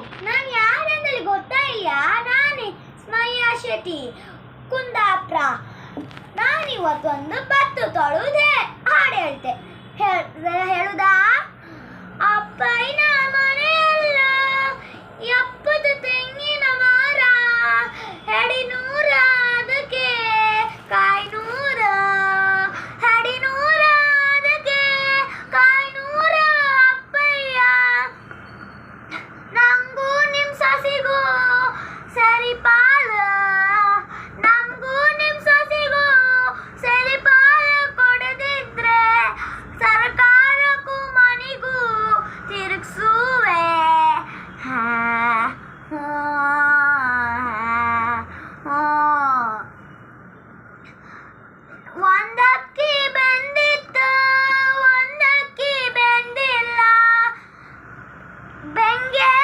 ನಾನು ಯಾರಂದಲ್ಲಿ ಗೊತ್ತಾ ಇಲ್ಲ ನಾನೇ ಸ್ಮಯ್ಯ ಶೆಟ್ಟಿ, ಕುಂದಾಪುರ. ನಾನಿವತ್ತೊಂದು ಬತ್ತು ತೊಳುದೆ ಹಾಡು ಹೇಳ್ತೆ. ಹೇಳ್- ಹೇಳುದಾ? ಅಪ್ಪಯ್ಯ Yeah!